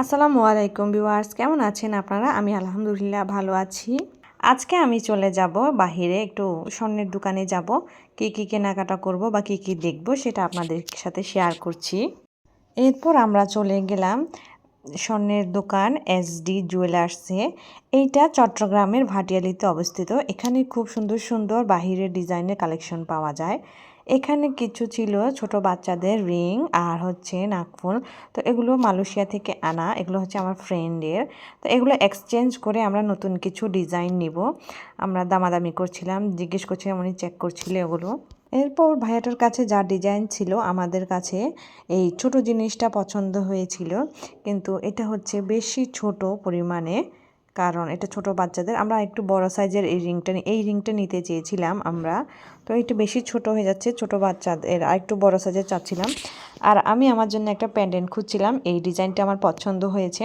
আসসালামু আলাইকুম ভিউয়ার্স, কেমন আছেন আপনারা? আমি আলহামদুলিল্লাহ ভালো আছি। আজকে আমি চলে যাব বাহিরে, একটু স্বর্ণের দোকানে যাব। কী কী কেনাকাটা করব বা কী কী দেখব সেটা আপনাদের সাথে শেয়ার করছি। এরপর আমরা চলে গেলাম স্বর্ণের দোকান এসডি জুয়েলার্সে। এইটা চট্টগ্রামের ভাটিয়ালিতে অবস্থিত। এখানে খুব সুন্দর সুন্দর বাহিরের ডিজাইনের কালেকশন পাওয়া যায়। এখানে কিছু ছিল ছোট বাচ্চাদের রিং আর হচ্ছে নাকফুল। তো এগুলো মালয়েশিয়া থেকে আনা, এগুলো হচ্ছে আমার ফ্রেন্ডের তো এগুলো এক্সচেঞ্জ করে আমরা নতুন কিছু ডিজাইন নিব। আমরা দামাদামি করছিলাম, জিজ্ঞেস করছিলাম, উনি চেক করছিল এগুলো। এরপর ভাইয়াটার কাছে যা ডিজাইন ছিল আমাদের কাছে এই ছোট জিনিসটা পছন্দ হয়েছিল। কিন্তু এটা হচ্ছে বেশি ছোট পরিমাণে কারণ এটা ছোট বাচ্চাদের। আমরা একটু বড় সাইজের এই রিংটা এই রিংটা নিতে চেয়েছিলাম আমরা। তো একটু বেশি ছোট হয়ে যাচ্ছে, ছোট বাচ্চাদের আর একটু বড় সাইজের চাচ্ছিলাম। আর আমি আমার জন্য একটা প্যান্ডেন্ট খুঁজছিলাম, এই ডিজাইনটা আমার পছন্দ হয়েছে।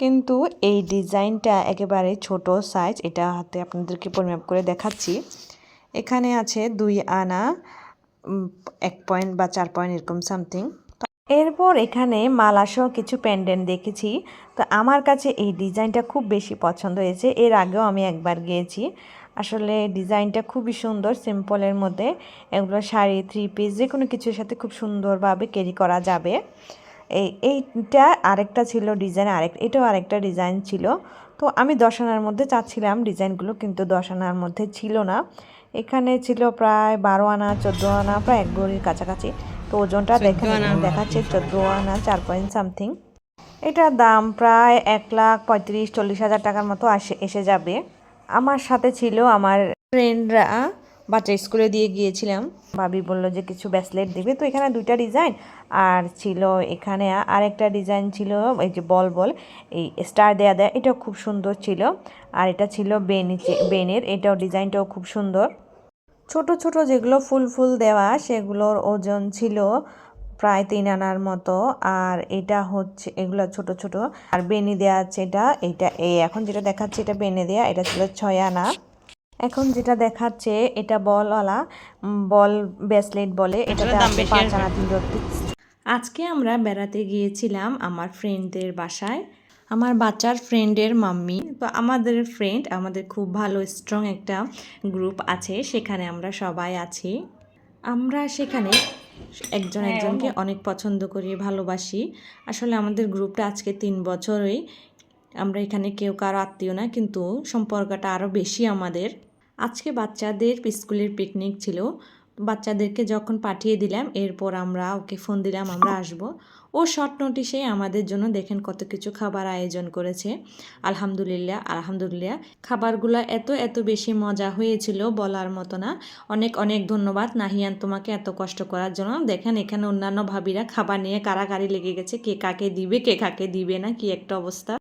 কিন্তু এই ডিজাইনটা একেবারে ছোট সাইজ এটা হাতে আপনাদেরকে পরিমাপ করে দেখাচ্ছি। এখানে আছে দুই আনা এক পয়েন্ট বা চার পয়েন্ট এরকম সামথিং এরপর এখানে মালাসহ কিছু প্যান্ডেন্ট দেখেছি। তো আমার কাছে এই ডিজাইনটা খুব বেশি পছন্দ হয়েছে। এর আগেও আমি একবার গিয়েছি। আসলে ডিজাইনটা খুবই সুন্দর সিম্পলের মধ্যে। এগুলো শাড়ি থ্রি পিস যে কোনো কিছুর সাথে খুব সুন্দরভাবে ক্যারি করা যাবে। এই, এইটা আরেকটা ছিল ডিজাইন আরেক, এটাও আরেকটা ডিজাইন ছিল। তো আমি দশ আনার মধ্যে চাচ্ছিলাম ডিজাইনগুলো, কিন্তু দশ আনার মধ্যে ছিল না। এখানে ছিল প্রায় বারো আনা, চোদ্দ আনা, প্রায় এক ভরির কাছাকাছি। তো ওজনটা দেখেন দেখাচ্ছে চোদ্দ আনা চার পয়েন্ট সামথিং এটার দাম প্রায় এক লাখ পঁয়ত্রিশ চল্লিশ হাজার টাকার মতো আসে এসে যাবে। আমার সাথে ছিল আমার ফ্রেন্ডরা বাচ্চা স্কুলে দিয়ে গিয়েছিলাম। ভাবি বলল যে কিছু ব্যাসলেট দেবে? তো এখানে দুইটা ডিজাইন আর ছিল এখানে আরেকটা ডিজাইন ছিল এই যে বল বল এই স্টার দেয়া দেয়া এটাও খুব সুন্দর ছিল। আর এটা ছিল বেনিচে বেনের এটাও ডিজাইনটাও খুব সুন্দর। ছোট ছোট যেগুলো ফুল ফুল দেওয়া সেগুলোর ওজন ছিল প্রায় তিন আনার মতো। আর এটা হচ্ছে এগুলো ছোট ছোট। আর বেনি দেওয়া আছে এটা এটা এই এখন যেটা দেখাচ্ছে এটা বেনে দেওয়া এটা ছিল ছয় আনা। এখন যেটা দেখাচ্ছে এটা বলওয়ালা বল ব্রেসলেট বলে এটাতে আছে পাঁচ আনা তিন আজকে আমরা বেড়াতে গিয়েছিলাম আমার ফ্রেন্ডদের বাসায়। আমার বাচ্চার ফ্রেন্ডের মাম্মি তো আমাদের ফ্রেন্ড আমাদের খুব ভালো স্ট্রং একটা গ্রুপ আছে সেখানে আমরা সবাই আছি। আমরা সেখানে একজন একজনকে অনেক পছন্দ করি ভালোবাসি। আসলে আমাদের গ্রুপটা আজকে তিন বছরই। আমরা এখানে কেউ কারও আত্মীয় না কিন্তু সম্পর্কটা আরও বেশি আমাদের। আজকে বাচ্চাদের স্কুলের পিকনিক ছিল। বাচ্চাদেরকে যখন পাঠিয়ে দিলাম, এরপর আমরা ওকে ফোন দিলাম, আমরা আসব। ও শর্ট নোটিশে আমাদের জন্য দেখেন কত কিছু খাবার আয়োজন করেছে। আলহামদুলিল্লাহ আলহামদুলিল্লাহ। খাবারগুলো এত এত বেশি মজা হয়েছিল বলার মতো না। অনেক অনেক ধন্যবাদ। নাহিয়ান তোমাকে এত কষ্ট করার জন্য। দেখেন এখানে অন্যান্য ভাবিরা খাবার নিয়ে কারাকারি লেগে গেছে। কে কাকে দিবে, কে কাকে দিবে না, কি একটা অবস্থা।